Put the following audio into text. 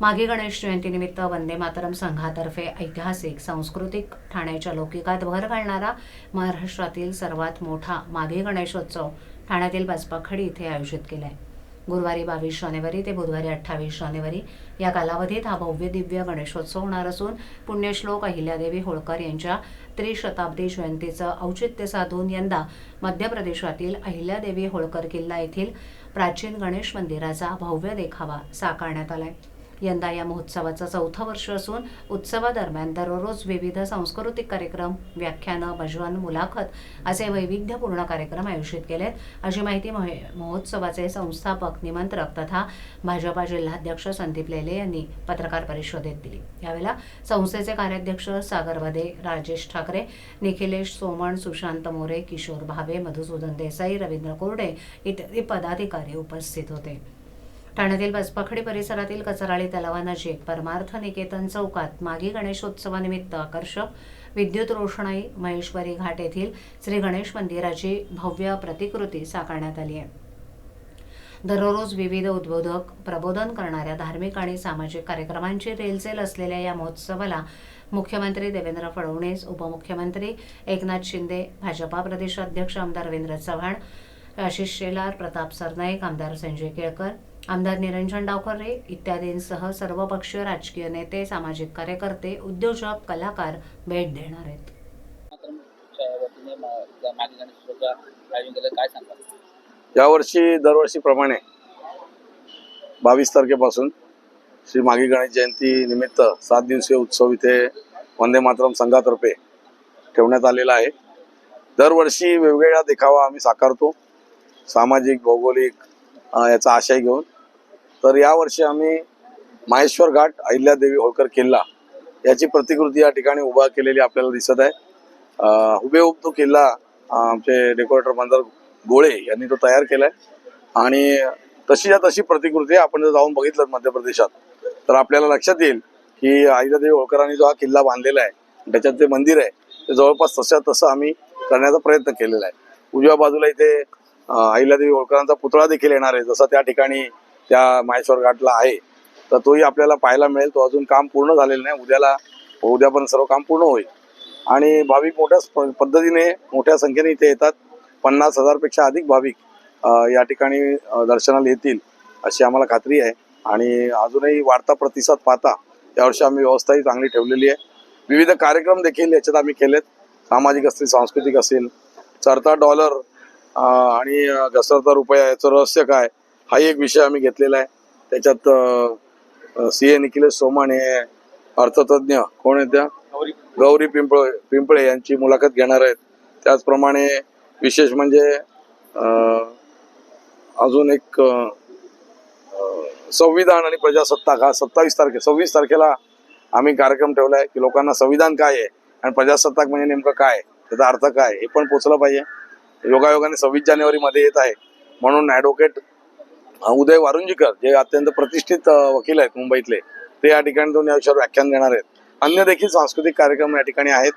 मागे गणेश जयंतीनिमित्त वंदे मातरम संघातर्फे ऐतिहासिक सांस्कृतिक ठाण्याच्या लौकिकात भर घालणारा महाराष्ट्रातील सर्वात मोठा मागे गणेशोत्सव ठाण्यातील बाजपाखडी इथे आयोजित केला आहे गुरुवारी बावीस जानेवारी ते बुधवारी अठ्ठावीस जानेवारी या कालावधीत हा भव्य दिव्य गणेशोत्सव होणार असून पुण्यश्लोक अहिल्यादेवी होळकर यांच्या त्रिशताब्दी जयंतीचं औचित्य साधून यंदा मध्य प्रदेशातील अहिल्यादेवी होळकर किल्ला येथील प्राचीन गणेश मंदिराचा भव्य देखावा साकारण्यात आहे यंदा या महोत्सवाचं चौथं वर्ष असून उत्सवादरम्यान दररोज विविध सांस्कृतिक कार्यक्रम व्याख्यानं भजन मुलाखत असे वैविध्यपूर्ण कार्यक्रम आयोजित केलेत. अशी माहिती महोत्सवाचे संस्थापक निमंत्रक तथा भाजपा जिल्हाध्यक्ष संदीप लेले यांनी पत्रकार परिषदेत दिली. यावेळेला संस्थेचे कार्याध्यक्ष सागर वदे राजेश ठाकरे निखिलेश सोमण सुशांत मोरे किशोर भावे मधुसूदन देसाई रवींद्र कोरडे इत्यादी पदाधिकारी उपस्थित होते. ठाण्यातील बसपाखडी परिसरातील कचराळी तलावानजीक परमार्थ निकेतन चौकात मागी गणेशोत्सवानिमित्त आकर्षक विद्युत रोषणाई महेश्वरी घाट येथील श्री गणेश मंदिराची भव्य प्रतिकृती साकारण्यात आली आहे. दररोज विविध उद्बोधक प्रबोधन करणाऱ्या धार्मिक आणि सामाजिक कार्यक्रमांची रेलचेल असलेल्या या महोत्सवाला मुख्यमंत्री देवेंद्र फडणवीस उपमुख्यमंत्री एकनाथ शिंदे भाजपा प्रदेशाध्यक्ष आमदार रवींद्र चव्हाण आशिष शेलार प्रताप सरनाईक आमदार संजय केळकर आमदार निरंजन डावखरे इत्यादींसह सर्वपक्षीय राजकीय नेते सामाजिक कार्यकर्ते उद्योजक कलाकार भेट देणार आहेत. यावर्षी दरवर्षीप्रमाणे बावीस तारखेपासून श्री मागी गणेश जयंती निमित्त सात दिवसीय उत्सव इथे वंदे मातरम संघातर्फे ठेवण्यात आलेला आहे. दरवर्षी वेगवेगळा देखावा आम्ही साकारतो. सामाजिक भौगोलिक याचा आशय घेऊन. तर यावर्षी आम्ही माहेश्वर घाट अहिल्यादेवी होळकर किल्ला याची प्रतिकृती या ठिकाणी उभा केलेली आपल्याला दिसत आहे. हुबेहुब तो किल्ला आमचे डेकोरेटर मंदार गोळे यांनी तो तयार केलाय. आणि तशीच्या तशी प्रतिकृती आपण जर जाऊन बघितलं मध्य प्रदेशात तर आपल्याला लक्षात येईल की अहिल्यादेवी होळकरांनी जो हा किल्ला बांधलेला आहे त्याच्यात ते मंदिर आहे ते जवळपास तसं तसं आम्ही करण्याचा प्रयत्न केलेला आहे. उजव्या बाजूला इथे अहिल्यादेवी होळकरांचा पुतळा देखील येणार आहे जसा त्या ठिकाणी त्या माहेश्वर घाटला आहे. तर तोही आपल्याला पाहायला मिळेल तो अजून काम पूर्ण झालेलं नाही. उद्याला उद्या पण सर्व काम पूर्ण होईल. आणि भाविक मोठ्या प- पद्धतीने मोठ्या संख्येने इथे येतात. पन्नास हजारपेक्षा अधिक भाविक या ठिकाणी दर्शनाला येतील अशी आम्हाला खात्री आहे. आणि अजूनही वाढता प्रतिसाद पाहता यावर्षी आम्ही व्यवस्थाही चांगली ठेवलेली आहे. विविध कार्यक्रम देखील याच्यात आम्ही केलेत. सामाजिक असतील सांस्कृतिक असेल चढता डॉलर आणि घसरता रुपया याचं रहस्य काय? हाही एक विषय आम्ही घेतलेला आहे. त्याच्यात सी ए निखिलेश सोमाण हे अर्थतज्ञ कोण आहेत त्या? गौरी पिंपळे पिंपळे यांची मुलाखत घेणार आहेत. त्याचप्रमाणे विशेष म्हणजे अजून एक संविधान आणि प्रजासत्ताक. हा सत्तावीस तारखे सव्वीस तारखेला आम्ही कार्यक्रम ठेवला आहे की लोकांना संविधान काय आहे आणि प्रजासत्ताक म्हणजे नेमकं काय? त्याचा अर्थ काय? हे पण पोचलं पाहिजे. योगायोगाने सव्वीस जानेवारीमध्ये येत आहे. म्हणून ॲडव्होकेट उदय वारुंजीकर जे अत्यंत प्रतिष्ठित वकील आहेत मुंबईतले ते या ठिकाणी दोन या विषयावर व्याख्यान देणार आहेत. अन्य देखील सांस्कृतिक कार्यक्रम या ठिकाणी आहेत.